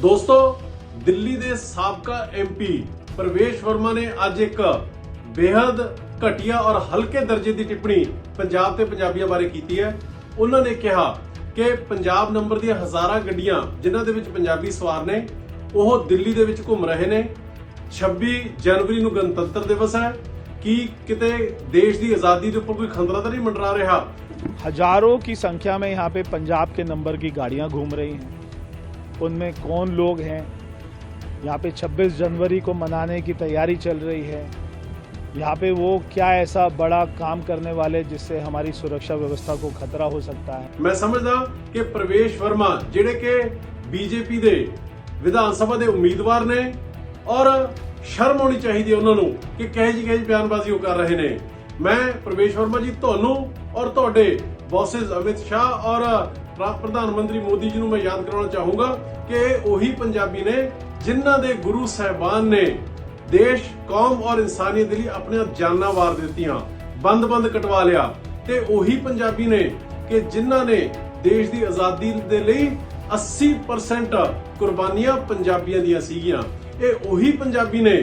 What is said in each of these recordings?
ਦੋਸਤੋ, ਦਿੱਲੀ ਦੇ ਸਾਬਕਾ ਐਮਪੀ ਪ੍ਰਵੇਸ਼ ਵਰਮਾ ਨੇ ਅੱਜ ਇੱਕ ਬੇहद ਘਟੀਆ ਔਰ ਹਲਕੇ ਦਰਜੇ ਦੀ ਟਿੱਪਣੀ ਪੰਜਾਬ ਤੇ ਪੰਜਾਬੀਆਂ ਬਾਰੇ ਕੀਤੀ ਹੈ। ਉਹਨਾਂ ਨੇ ਕਿਹਾ ਕਿ ਪੰਜਾਬ ਨੰਬਰ ਦੀਆਂ ਹਜ਼ਾਰਾਂ ਗੱਡੀਆਂ ਜਿਨ੍ਹਾਂ ਦੇ ਵਿੱਚ ਪੰਜਾਬੀ ਸਵਾਰ ਨੇ, ਉਹ ਦਿੱਲੀ ਦੇ ਵਿੱਚ ਘੁੰਮ ਰਹੇ ਨੇ। 26 ਜਨਵਰੀ ਨੂੰ ਗਣਤੰਤਰ ਦਿਵਸ ਹੈ। ਕਿ ਕਿਤੇ ਦੇਸ਼ ਦੀ ਆਜ਼ਾਦੀ ਦੇ ਉੱਪਰ ਕੋਈ ਖੰਡਰਾ ਤਾਂ ਨਹੀਂ ਮੰਡਰਾ ਰਿਹਾ? ਹਜ਼ਾਰੋਂ ਕੀ ਸੰਖਿਆ में यहाँ पे पंजाब के नंबर की गाड़ियां घूम रही हैं उनमें कौन लोग हैं यहाँ पे 26 जनवरी को मनाने की तैयारी चल रही है यहाँ पे वो क्या ऐसा बड़ा काम करने वाले जिससे हमारी सुरक्षा व्यवस्था को खतरा हो सकता है ਮੈਂ ਸਮਝਦਾ ਕਿ ਪ੍ਰਵੇਸ਼ ਵਰਮਾ ਜਿਹੜੇ ਕਿ ਬੀਜੇਪੀ ਦੇ ਵਿਧਾਨ ਸਭਾ ਦੇ ਉਮੀਦਵਾਰ ਨੇ ਔਰ ਸ਼ਰਮ ਆਉਣੀ ਚਾਹੀਦੀ ਹੈ ਉਹਨਾਂ ਨੂੰ ਕਿ ਕਹੇ ਜੀ ਕਹੇ ਜੀ ਬਿਆਨਬਾਜ਼ੀ ਉਹ ਕਰ ਰਹੇ ਨੇ ਮੈਂ ਪ੍ਰਵੇਸ਼ ਵਰਮਾ ਜੀ ਤੁਹਾਨੂੰ ਔਰ ਤੁਹਾਡੇ ਬੌਸਸ ਅਮਿਤ ਸ਼ਾਹ ਔਰ ਪ੍ਰਧਾਨ ਮੰਤਰੀ ਮੋਦੀ ਜੀ ਨੂੰ ਮੈਂ ਯਾਦ ਕਰਾਉਣਾ ਚਾਹੂੰਗਾ ਕਿ ਉਹੀ ਪੰਜਾਬੀ ਨੇ ਜਿਨ੍ਹਾਂ ਦੇ ਗੁਰੂ ਸਾਹਿਬਾਨ ਨੇ ਦੇਸ਼, ਕੌਮ ਔਰ ਇਨਸਾਨੀਅਤ ਲਈ ਆਪਣੇ ਜਾਨਾਂ ਵਾਰ ਦਿੱਤੀਆਂ, ਬੰਦ-ਬੰਦ ਕਟਵਾ ਲਿਆ। ਤੇ ਉਹੀ ਪੰਜਾਬੀ ਨੇ ਕਿ ਜਿਨ੍ਹਾਂ ਨੇ ਦੇਸ਼ ਦੀ ਆਜ਼ਾਦੀ ਦੇ ਲਈ 80% ਕੁਰਬਾਨੀਆਂ ਪੰਜਾਬੀਆਂ ਦੀਆਂ ਸੀਗੀਆਂ। ਇਹ ਉਹੀ ਪੰਜਾਬੀ ਨੇ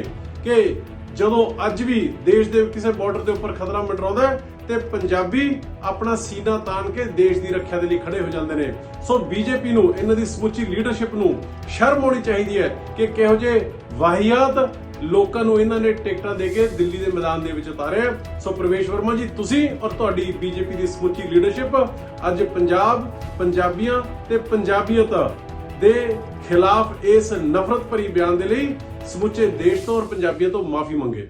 ਕਿ ਜਦੋਂ ਅੱਜ ਵੀ ਦੇਸ਼ ਦੇ ਕਿਸੇ ਬਾਰਡਰ ਦੇ ਉੱਪਰ ਖਤਰਾ ਮੰਡਰਾਉਂਦਾ ਹੈ ਤੇ ਪੰਜਾਬੀ ਆਪਣਾ ਸੀਨਾ ਤਾਣ ਕੇ ਦੇਸ਼ ਦੀ ਰੱਖਿਆ ਦੇ ਲਈ ਖੜੇ ਹੋ ਜਾਂਦੇ ਨੇ। ਸੋ ਬੀਜੇਪੀ ਨੂੰ, ਇਹਨਾਂ ਦੀ ਸਮੁੱਚੀ ਲੀਡਰਸ਼ਿਪ ਨੂੰ ਸ਼ਰਮ ਹੋਣੀ ਚਾਹੀਦੀ ਹੈ ਕਿ ਕਿਹੋ ਜਿਹੇ ਵਾਹੀਆਤ ਲੋਕਾਂ ਨੂੰ ਇਹਨਾਂ ਨੇ ਟਿਕਟਾਂ ਦੇ ਕੇ ਦਿੱਲੀ ਦੇ ਮੈਦਾਨ ਦੇ ਵਿੱਚ ਉਤਾਰਿਆ ਸੋ ਪ੍ਰਵੇਸ਼ ਵਰਮਾ ਜੀ, ਤੁਸੀਂ ਔਰ ਤੁਹਾਡੀ ਬੀਜੇਪੀ ਦੀ ਸਮੁੱਚੀ ਲੀਡਰਸ਼ਿਪ ਅੱਜ ਪੰਜਾਬ, ਪੰਜਾਬੀਆਂ ਤੇ ਪੰਜਾਬੀਅਤ ਦੇ ਖਿਲਾਫ ਇਸ ਨਫ਼ਰਤ ਭਰੀ ਬਿਆਨ ਦੇ ਲਈ ਸਮੁੱਚੇ ਦੇਸ਼ ਤੋਂ ਔਰ ਪੰਜਾਬੀਆਂ ਤੋਂ ਮਾਫੀ ਮੰਗੇ।